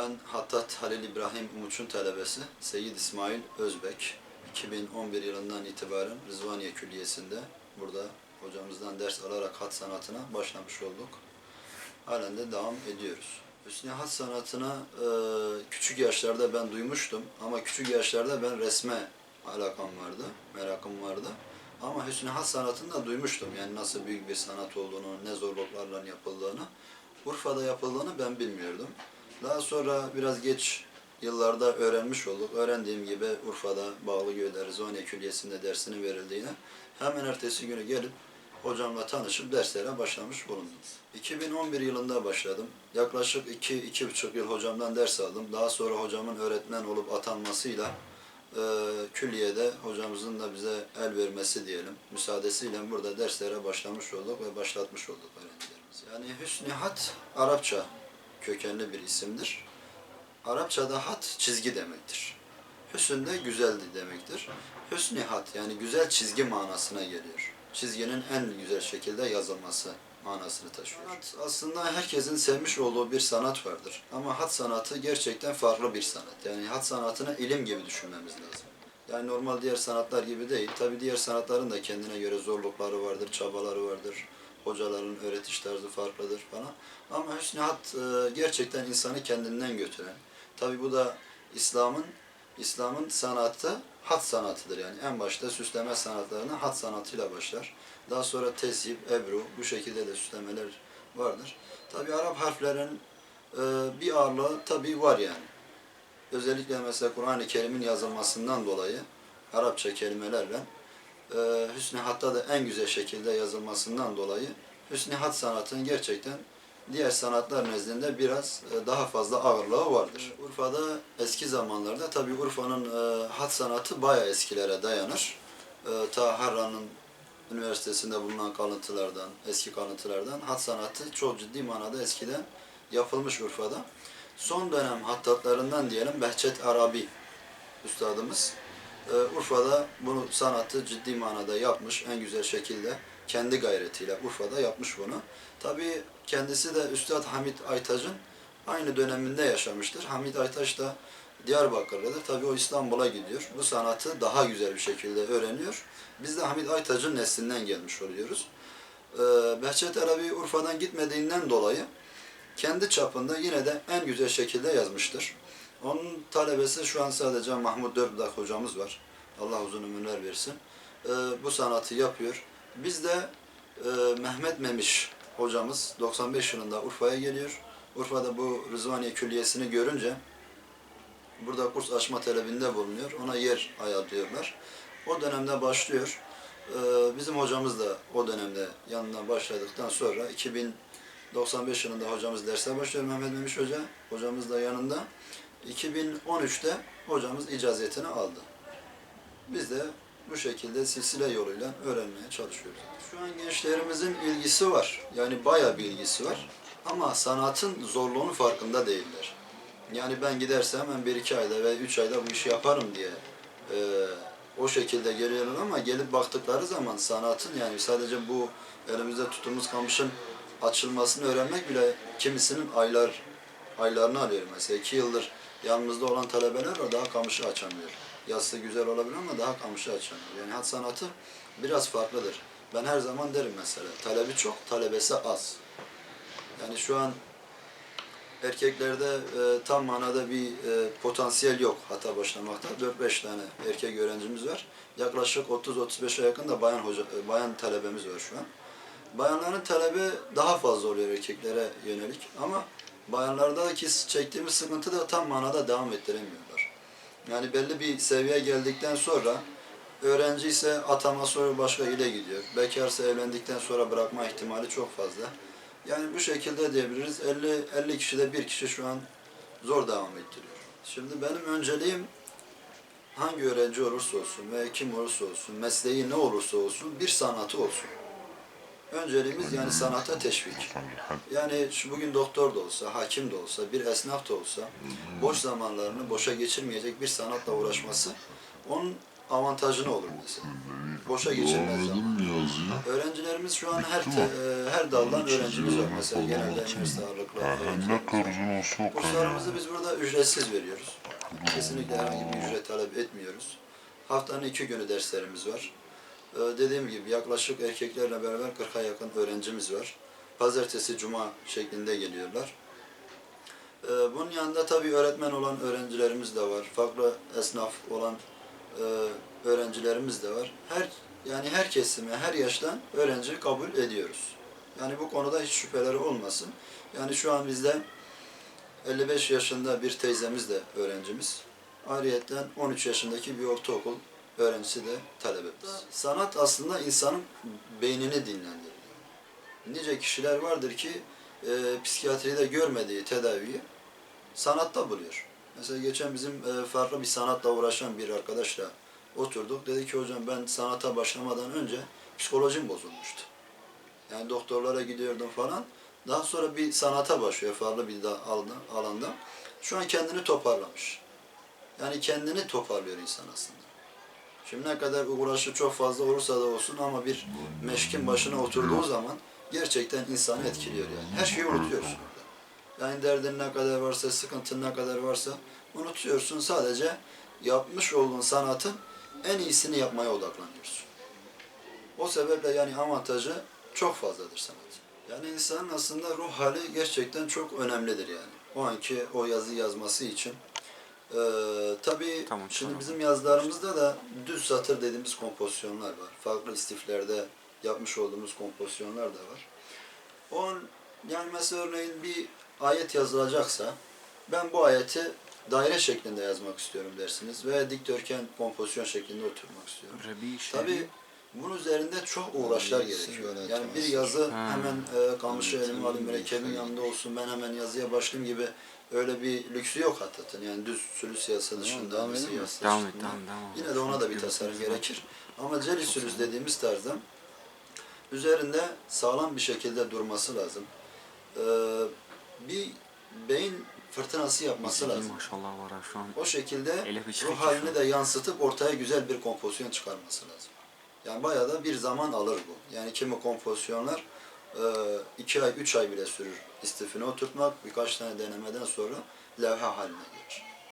Ben Hattat Halil İbrahim Umut'un talebesi Seyyid İsmail Özbek. 2011 yılından itibaren Rızvaniye Külliyesi'nde burada hocamızdan ders alarak hat sanatına başlamış olduk. Halen de devam ediyoruz. Hüsnü hat sanatına e, küçük yaşlarda ben duymuştum ama küçük yaşlarda ben resme alakam vardı, merakım vardı. Ama Hüsnü hat sanatını da duymuştum. Yani nasıl büyük bir sanat olduğunu, ne zorluklarla yapıldığını. Urfa'da yapıldığını ben bilmiyordum. Daha sonra biraz geç yıllarda öğrenmiş olduk. Öğrendiğim gibi Urfa'da Bağlıgöl'de Rizvaniye Külliyesi'nde dersinin verildiğini hemen ertesi günü gelip hocamla tanışıp derslere başlamış bulundum. 2011 yılında başladım. Yaklaşık 2-2,5 yıl hocamdan ders aldım. Daha sonra hocamın öğretmen olup atanmasıyla e, külliyede hocamızın da bize el vermesi diyelim, müsaadesiyle burada derslere başlamış olduk ve başlatmış olduk öğrencilerimiz. Yani Hüsnü Hat Arapça kökenli bir isimdir. Arapçada hat çizgi demektir. Hüsn de güzeldi demektir. Hüsnü hat yani güzel çizgi manasına geliyor. Çizginin en güzel şekilde yazılması manasını taşıyor. Hat aslında herkesin sevmiş olduğu bir sanat vardır. Ama hat sanatı gerçekten farklı bir sanat. Yani hat sanatını ilim gibi düşünmemiz lazım. Yani normal diğer sanatlar gibi değil. Tabi diğer sanatların da kendine göre zorlukları vardır, çabaları vardır. Hocaların öğretiş tarzı farklıdır falan. Ama hüsnü hat e, gerçekten insanı kendinden götüren. Tabi bu da İslam'ın İslam'ın sanatı hat sanatıdır yani. En başta süsleme sanatlarına hat sanatıyla başlar. Daha sonra tezyip, ebru bu şekilde de süslemeler vardır. Tabi Arap harflerin e, bir ağırlığı tabi var yani. Özellikle mesela Kur'an-ı Kerim'in yazılmasından dolayı Arapça kelimelerle e, Hüsnü Hat'ta da en güzel şekilde yazılmasından dolayı Hüsnü Hat sanatının gerçekten diğer sanatlar nezdinde biraz e, daha fazla ağırlığı vardır. Urfa'da eski zamanlarda tabi Urfa'nın e, hat sanatı bayağı eskilere dayanır. E, ta Harran'ın üniversitesinde bulunan kalıntılardan, eski kalıntılardan hat sanatı çok ciddi manada eskiden yapılmış Urfa'da. Son dönem hattatlarından diyelim Behçet Arabi üstadımız e, Urfa'da bunu sanatı ciddi manada yapmış en güzel şekilde kendi gayretiyle Urfa'da yapmış bunu. Tabii kendisi de Üstad Hamit Aytaç'ın aynı döneminde yaşamıştır. Hamit Aytaç da Diyarbakırlıdır. Tabii o İstanbul'a gidiyor. Bu sanatı daha güzel bir şekilde öğreniyor. Biz de Hamit Aytaç'ın neslinden gelmiş oluyoruz. Ee, Behçet Arabi Urfa'dan gitmediğinden dolayı kendi çapında yine de en güzel şekilde yazmıştır. Onun talebesi şu an sadece Mahmut Dörbdak hocamız var. Allah uzun ömürler versin. Ee, bu sanatı yapıyor. Biz de e, Mehmet Memiş hocamız 95 yılında Urfa'ya geliyor. Urfa'da bu Rızvaniye Külliyesi'ni görünce burada kurs açma talebinde bulunuyor. Ona yer ayarlıyorlar. O dönemde başlıyor. Ee, bizim hocamız da o dönemde yanına başladıktan sonra 2095 yılında hocamız derse başlıyor Mehmet Memiş Hoca. Hocamız da yanında. 2013'te hocamız icazetini aldı. Biz de bu şekilde silsile yoluyla öğrenmeye çalışıyoruz. Şu an gençlerimizin ilgisi var. Yani bayağı bir ilgisi var. Ama sanatın zorluğunun farkında değiller. Yani ben gidersem hemen bir iki ayda ve üç ayda bu işi yaparım diye e, o şekilde geliyorlar ama gelip baktıkları zaman sanatın yani sadece bu elimizde tuttuğumuz kamışın açılmasını öğrenmek bile kimisinin aylar aylarını alıyor. Mesela iki yıldır yanımızda olan talebeler var daha kamışı açamıyor. Yazısı güzel olabilir ama daha kamışı açamıyor. Yani hat sanatı biraz farklıdır. Ben her zaman derim mesela talebi çok, talebesi az. Yani şu an erkeklerde e, tam manada bir e, potansiyel yok hata başlamakta. 4-5 tane erkek öğrencimiz var. Yaklaşık 30-35'e yakın da bayan hoca, e, bayan talebemiz var şu an. Bayanların talebi daha fazla oluyor erkeklere yönelik ama bayanlardaki çektiğimiz sıkıntı da tam manada devam ettiremiyorlar. Yani belli bir seviyeye geldikten sonra öğrenci ise atama sonra başka ile gidiyor. Bekarsa evlendikten sonra bırakma ihtimali çok fazla. Yani bu şekilde diyebiliriz. 50 50 kişide bir kişi şu an zor devam ettiriyor. Şimdi benim önceliğim hangi öğrenci olursa olsun ve kim olursa olsun, mesleği ne olursa olsun bir sanatı olsun. Önceliğimiz yani sanata teşvik. Yani şu bugün doktor da olsa, hakim de olsa, bir esnaf da olsa boş zamanlarını boşa geçirmeyecek bir sanatla uğraşması onun avantajını olur mesela. Boşa geçirmez zaman. Öğrencilerimiz şu an her te- e, her daldan öğrencimiz var mesela genelde üniversite ağırlıklı Yani. Kurslarımızı biz burada ücretsiz veriyoruz. Kesinlikle herhangi bir ücret talep etmiyoruz. Haftanın iki günü derslerimiz var. Ee, dediğim gibi yaklaşık erkeklerle beraber 40'a yakın öğrencimiz var. Pazartesi, cuma şeklinde geliyorlar. Ee, bunun yanında tabii öğretmen olan öğrencilerimiz de var. Farklı esnaf olan e, öğrencilerimiz de var. Her yani her kesime, her yaştan öğrenci kabul ediyoruz. Yani bu konuda hiç şüpheleri olmasın. Yani şu an bizde 55 yaşında bir teyzemiz de öğrencimiz. Ayrıyeten 13 yaşındaki bir ortaokul öğrencisi de talebemiz. Sanat aslında insanın beynini dinlendiriyor. Nice kişiler vardır ki e, psikiyatride görmediği tedaviyi sanatta buluyor. Mesela geçen bizim e, farklı bir sanatla uğraşan bir arkadaşla oturduk. Dedi ki hocam ben sanata başlamadan önce psikolojim bozulmuştu. Yani doktorlara gidiyordum falan. Daha sonra bir sanata başlıyor farklı bir da- alanda, alanda. Şu an kendini toparlamış. Yani kendini toparlıyor insan aslında. Şimdi ne kadar uğraşı çok fazla olursa da olsun ama bir meşkin başına oturduğu zaman gerçekten insanı etkiliyor yani. Her şeyi unutuyorsun orada. Yani derdin ne kadar varsa, sıkıntın ne kadar varsa unutuyorsun. Sadece yapmış olduğun sanatın en iyisini yapmaya odaklanıyorsun. O sebeple yani avantajı çok fazladır sanat. Yani insanın aslında ruh hali gerçekten çok önemlidir yani. O anki o yazı yazması için. Ee, tabii Tamam, şimdi tamam. bizim yazılarımızda da düz satır dediğimiz kompozisyonlar var. Farklı istiflerde yapmış olduğumuz kompozisyonlar da var. O an yani mesela örneğin bir ayet yazılacaksa ben bu ayeti daire şeklinde yazmak istiyorum dersiniz veya dikdörtgen kompozisyon şeklinde oturmak istiyorum. Rebi Tabii bunun üzerinde çok uğraşlar gerekiyor. Yani bir yazı Ha. hemen e, kamışı elime alayım, mürekkebin yanında olsun, ben hemen yazıya başlayayım gibi öyle bir lüksü yok Hattat'ın. Yani düz sülüs yazısı dışında, devam yazısı Devam dışında. devam, devam. Yine de ona da bir tasarım gerekir. Ama celi sülüs dediğimiz tarzda üzerinde sağlam bir şekilde durması lazım. Ee, bir beyin fırtınası yapması lazım. Maşallah var ha şu an. O şekilde ruh halini de yansıtıp ortaya güzel bir kompozisyon çıkarması lazım. Yani bayağı da bir zaman alır bu. Yani kimi kompozisyonlar e, iki ay, üç ay bile sürür istifini oturtmak. Birkaç tane denemeden sonra levha haline gelir.